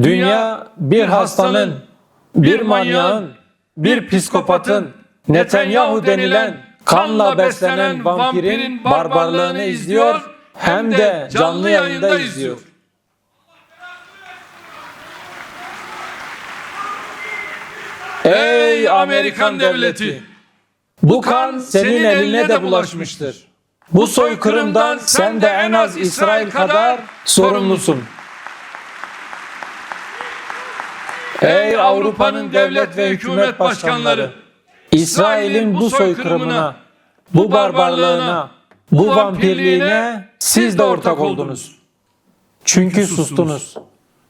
Dünya bir hastanın, bir manyağın, bir psikopatın, Netanyahu denilen kanla beslenen vampirin barbarlığını izliyor hem de canlı yayında izliyor. Ey Amerikan devleti! Bu kan senin eline de bulaşmıştır. Bu soykırımdan sen de en az İsrail kadar sorumlusun. Ey Avrupa'nın devlet ve hükümet başkanları! İsrail'in bu soykırımına, bu barbarlığına, bu vampirliğine siz de ortak oldunuz. Çünkü sustunuz.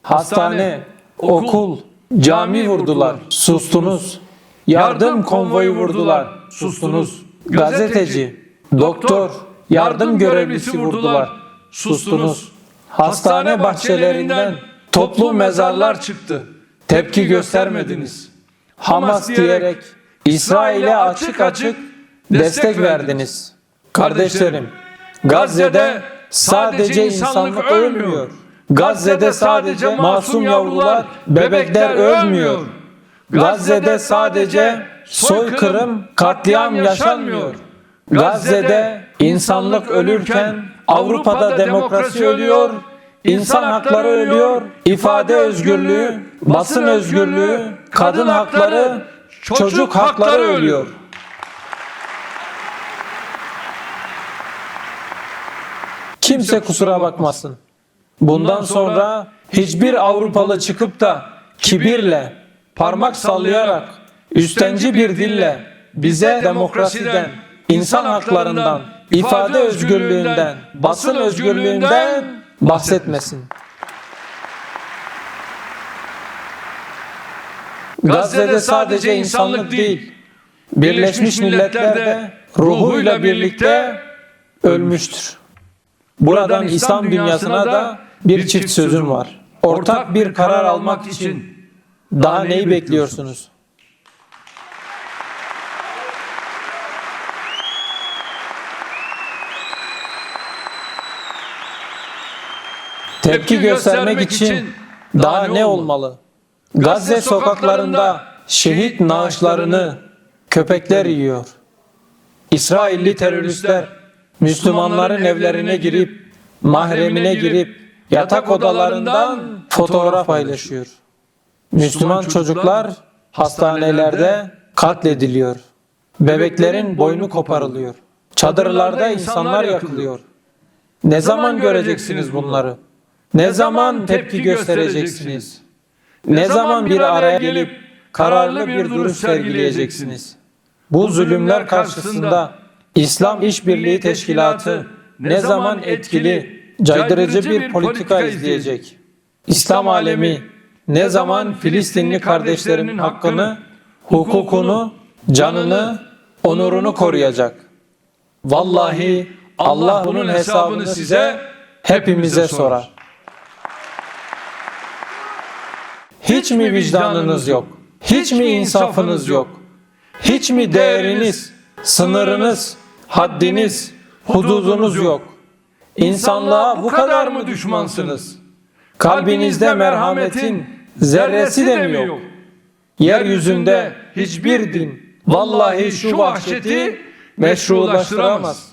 Hastane, okul, cami vurdular, sustunuz. Yardım konvoyu vurdular, sustunuz. Gazeteci, doktor, yardım görevlisi vurdular, sustunuz. Hastane bahçelerinden toplu mezarlar çıktı. Tepki göstermediniz. Hamas diyerek İsrail'e açık açık destek verdiniz. Kardeşlerim, Gazze'de sadece insanlık ölmüyor. Gazze'de sadece masum yavrular, bebekler ölmüyor. Gazze'de sadece soykırım, katliam yaşanmıyor. Gazze'de insanlık ölürken Avrupa'da demokrasi ölüyor, insan hakları ölüyor, ifade özgürlüğü, basın özgürlüğü, kadın hakları, çocuk hakları ölüyor. Kimse kusura bakmasın. Bundan sonra hiçbir Avrupalı çıkıp da kibirle, parmak sallayarak, üstenci bir dille bize demokrasiden, insan haklarından, ifade özgürlüğünden, basın özgürlüğünden bahsetmesin. Gazze'de sadece insanlık değil, Birleşmiş Milletler de ruhuyla birlikte ölmüştür. Buradan İslam dünyasına da bir çift sözüm var. Ortak bir karar almak için daha neyi bekliyorsunuz? Tepki göstermek için daha ne olmalı? Gazze sokaklarında şehit naaşlarını köpekler yiyor. İsrailli teröristler Müslümanların evlerine girip, mahremine girip, yatak odalarından fotoğraf paylaşıyor. Müslüman çocuklar hastanelerde katlediliyor. Bebeklerin boynu koparılıyor. Çadırlarda insanlar yakılıyor. Ne zaman göreceksiniz bunları? Ne zaman tepki göstereceksiniz? Ne zaman bir araya gelip kararlı bir duruş sergileyeceksiniz? Bu zulümler karşısında İslam İşbirliği Teşkilatı ne zaman etkili, caydırıcı bir politika izleyecek? İslam alemi ne zaman Filistinli kardeşlerinin hakkını, hukukunu, canını, onurunu koruyacak? Vallahi Allah bunun hesabını size, hepimize sorar. Hiç mi vicdanınız yok? Hiç mi insafınız yok? Hiç mi değeriniz, sınırınız, haddiniz, hududunuz yok? İnsanlığa bu kadar mı düşmansınız? Kalbinizde merhametin zerresi de mi yok? Yeryüzünde hiçbir din vallahi şu vahşeti meşrulaştıramaz.